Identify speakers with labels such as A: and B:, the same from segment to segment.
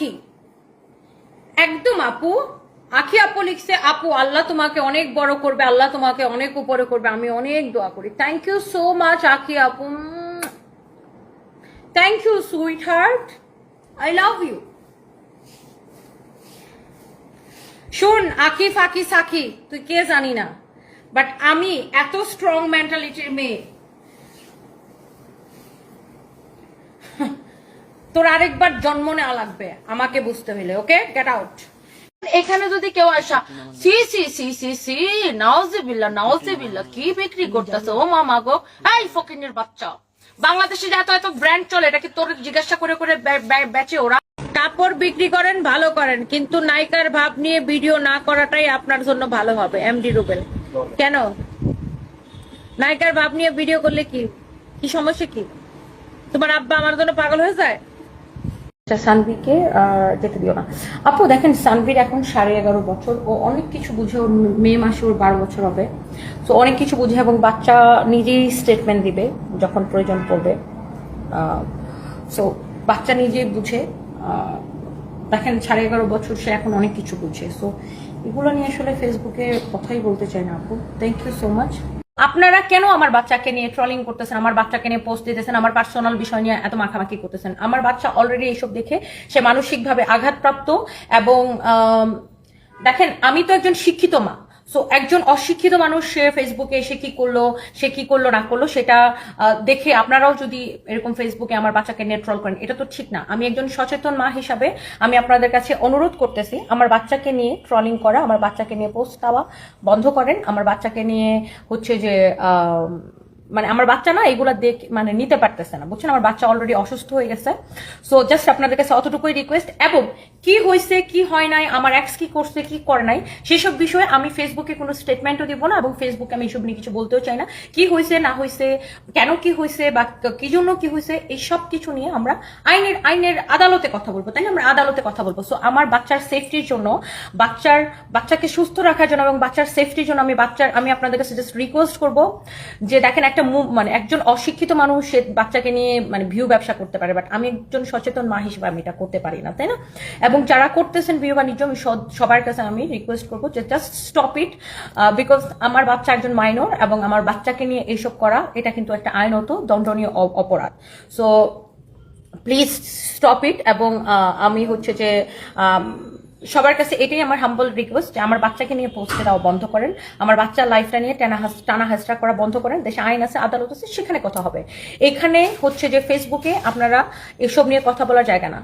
A: আখি। একদম আপু। আখি আপু লিখছে, আপু, আল্লাহ তোমাকে অনেক বড় করবে, আল্লাহ তোমাকে অনেক উপরে করবে। আমি অনেক দোয়া করি। Thank you so much Akhi আপু। Thank you sweetheart I love you শোন আকি ফাকি সাকি তুই কে জানি না। বাট আমি এত স্ট্রং মেন্টালিটির মেয়ে। তোর আরেকবার জন্ম নেওয়া লাগবে, আমাকে বুঝতে হইলে, ওকে? গেট আউট
B: এখানে যদি কেউ আসা, সি সি সি সি সি নাওজিবিল্লা নাওজিবিল্লা কি বিক্রি করতেছে? ও মামা গো। এই ফকিনের বাচ্চা। বাংলাদেশে যে এত এত ব্র্যান্ড চলে, এটা কি তোর জিজ্ঞাসা করে করে বেচে ওরা?
A: কাপড় বিক্রি করেন, ভালো করেন, কিন্তু নায়িকার ভাব নিয়ে ভিডিও না করাটাই আপনার জন্য ভালো হবে এমডি রুবেল। কেন? নায়িকার ভাব নিয়ে ভিডিও করলে কি? কি সমস্যা কি? তোমার আব্বা আমার জন্য পাগল হয়ে যায়? সানভিকে আর যেতে দিও না। আপু, দেখেন, সানভির এখন সাড়ে এগারো বছর। ও অনেক কিছু বুঝে, ওর মে মাসে ওর বারো বছর হবে। তো অনেক কিছু বুঝে এবং বাচ্চা নিজেই স্টেটমেন্ট দিবে যখন প্রয়োজন পড়বে। সো বাচ্চা নিজেই বুঝে। দেখেন, সাড়ে এগারো বছর সে এখন অনেক কিছু বুঝে। সো এগুলো নিয়ে আসলে ফেসবুকে কথাই বলতে চাই না আপু। থ্যাংক ইউ সো মাচ আপনারা কেন আমার বাচ্চাকে নিয়ে ট্রলিং করতেছেন? আমার বাচ্চাকে নিয়ে পোস্ট দিতেছেন? আমার পার্সোনাল বিষয় নিয়ে এত মাখামাখি করতেছেন? আমার বাচ্চা অলরেডি এইসব দেখে সে মানসিকভাবে আঘাতপ্রাপ্ত এবং দেখেন, আমি তো একজন শিক্ষিত মা। সো একজন অশিক্ষিত মানুষ, সে ফেসবুকে এসে কি করল, সে কি করল, না করল, সেটা দেখে আপনারাও যদি এরকম ফেসবুকে আমার বাচ্চাকে নিয়ে ট্রল করেন, এটা তো ঠিক না। আমি একজন সচেতন মা হিসাবে আমি আপনাদের কাছে অনুরোধ করতেছি, আমার বাচ্চাকে নিয়ে ট্রলিং করা, আমার বাচ্চাকে নিয়ে পোস্ট দেওয়া বন্ধ করেন, আমার বাচ্চাকে নিয়ে হচ্ছে যে মানে আমার বাচ্চা না, এগুলা দেখ মানে নিতে পারতেছে না। বুঝছেন? আমার বাচ্চা অলরেডি অসুস্থ হয়ে গেছে। সো জাস্ট আপনাদের কাছে অতটুকুই রিকোয়েস্ট এবং কি হয়েছে, কি হয় নাই, আমার এক্স কি করছে, কি করে নাই, সেসব বিষয়ে আমি ফেসবুকে কোনো স্টেটমেন্টও দিব না এবং ফেসবুকে আমি এসব নিয়ে কিছু বলতেও চাই না। কি হয়েছে, না হয়েছে, কেন কি হয়েছে, বা কি জন্য কি হয়েছে, এই সব কিছু নিয়ে আমরা আইনের আইনের আদালতে কথা বলব। তাই না? আমরা আদালতে কথা বলব। সো আমার বাচ্চার সেফটির জন্য, বাচ্চার, বাচ্চাকে সুস্থ রাখার জন্য এবং বাচ্চার সেফটির জন্য আমি বাচ্চার আমি আপনাদের কাছে জাস্ট রিকোয়েস্ট করব যে, দেখেন, একটা মু- মানে একজন অশিক্ষিত মানুষ সে বাচ্চাকে নিয়ে মানে ভিউ ব্যবসা করতে পারে বাট আমি একজন সচেতন মা হিসেবে আমি এটা করতে পারি না, তাই না? এবং যারা করতেছেন ভিউ বাণিজ্য আমি সবার কাছে আমি রিকোয়েস্ট করব যে জাস্ট স্টপ ইট বিকজ আমার বাচ্চা একজন মাইনর এবং আমার বাচ্চাকে নিয়ে এইসব করা, এটা কিন্তু একটা আইনত দণ্ডনীয় অপরাধ। সো প্লিজ স্টপ ইট এবং আমি হচ্ছে যে সবার কাছে এটাই আমার হাম্বল রিকোয়েস্ট যে আমার বাচ্চাকে নিয়ে পৌঁছে দেওয়া বন্ধ করেন। আমার বাচ্চার লাইফটা নিয়ে টানা টানা হাসরা করা বন্ধ করেন। দেশে আইন আছে, আদালত আছে, সেখানে কথা হবে। এখানে হচ্ছে যে ফেসবুকে আপনারা এসব নিয়ে কথা বলার জায়গা না।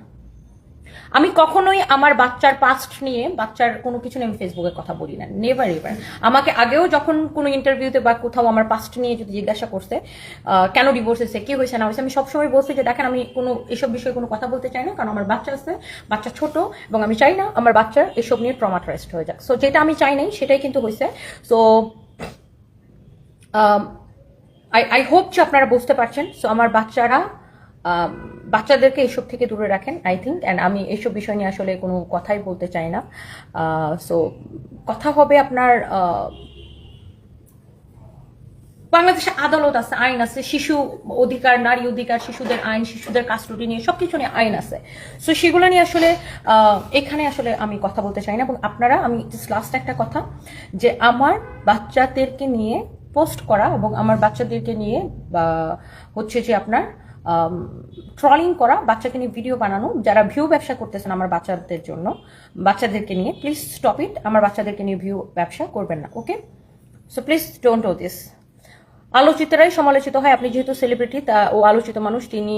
A: আমি কখনোই আমার বাচ্চার পাস্ট নিয়ে, বাচ্চার কোনো কিছু নিয়ে আমি ফেসবুকে কথা বলি না নেভার এভার আমাকে আগেও যখন কোনো ইন্টারভিউতে বা কোথাও আমার পাস্ট নিয়ে যদি জিজ্ঞাসা করছে কেন ডিভোর্স হয়েছে, কি হয়েছে, না হয়েছে, আমি সবসময় বলছি যে দেখেন, আমি কোনো এসব বিষয়ে কোনো কথা বলতে চাই না, কারণ আমার বাচ্চা আছে, বাচ্চা ছোট, এবং আমি চাই না আমার বাচ্চার এসব নিয়ে ট্রমাটাইজড হয়ে যাক। সো যেটা আমি চাই নাই, সেটাই কিন্তু হয়েছে। সো আই আই হোপ যে আপনারা বুঝতে পারছেন। সো আমার বাচ্চারা বাচ্চাদেরকে এসব থেকে দূরে রাখেন আই থিঙ্ক অ্যান্ড আমি এইসব বিষয় নিয়ে আসলে কোনো কথাই বলতে চাই না। সো কথা হবে আপনার বাংলাদেশে আদালত আছে, আইন আছে, শিশু অধিকার, নারী অধিকার, শিশুদের আইন, শিশুদের কাস্টডি নিয়ে সব কিছু নিয়ে আইন আছে। সো সেগুলো নিয়ে আসলে এখানে আসলে আমি কথা বলতে চাই না, এবং আপনারা, আমি লাস্ট একটা কথা, যে আমার বাচ্চাদেরকে নিয়ে পোস্ট করা, এবং আমার বাচ্চাদেরকে নিয়ে হচ্ছে যে আপনার ট্রলিং করা, বাচ্চাকে নিয়ে ভিডিও বানানো, যারা ভিউ ব্যবসা করতেছেন আমার বাচ্চাদের জন্য, বাচ্চাদেরকে নিয়ে প্লিজ স্টপ ইট আমার বাচ্চাদেরকে নিয়ে ভিউ ব্যবসা করবেন না ওকে সো প্লিজ ডোন্ট ও দিস আলোচিতরাই সমালোচিত হয়, আপনি যেহেতু সেলিব্রিটি তা ও আলোচিত মানুষ, তিনি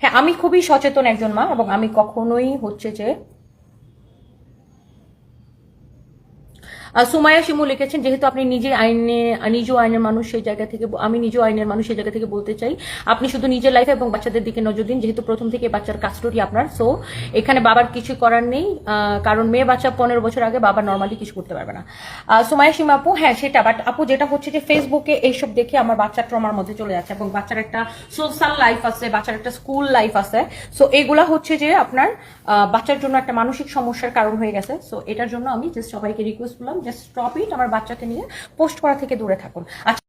A: হ্যাঁ আমি খুবই সচেতন একজন মা, এবং আমি কখনোই হচ্ছে যে আহ, সুমাইয়া শিমু লিখেছেন যেহেতু আপনি নিজে আইনে নিজ আইনের মানুষ সেই জায়গা থেকে আমি নিজ আইনের মানুষ সেই জায়গা থেকে বলতে চাই আপনি শুধু নিজের লাইফে এবং বাচ্চাদের দিকে নজর দিন যেহেতু প্রথম থেকে বাচ্চার কাস্টডি আপনার সো এখানে বাবার কিছু করার নেই কারণ মেয়ে বাচ্চা পনেরো বছর আগে বাবা নর্মালি কিছু করতে পারবে না। আহ, সুমাইয়া আপু হ্যাঁ সেটা বাট আপু যেটা হচ্ছে যে ফেসবুকে এইসব দেখে আমার বাচ্চা ট্রমার মধ্যে চলে যাচ্ছে এবং বাচ্চার একটা সোশ্যাল লাইফ আছে বাচ্চার একটা স্কুল লাইফ আছে সো এগুলা হচ্ছে যে আপনার বাচ্চার জন্য একটা মানসিক সমস্যার কারণ হয়ে গেছে সো এটার জন্য আমি জাস্ট সবাইকে রিকোয়েস্ট করলাম জাস্ট স্টপ ইট আমার বাচ্চাকে নিয়ে পোস্ট করা থেকে দূরে থাকুন। আচ্ছা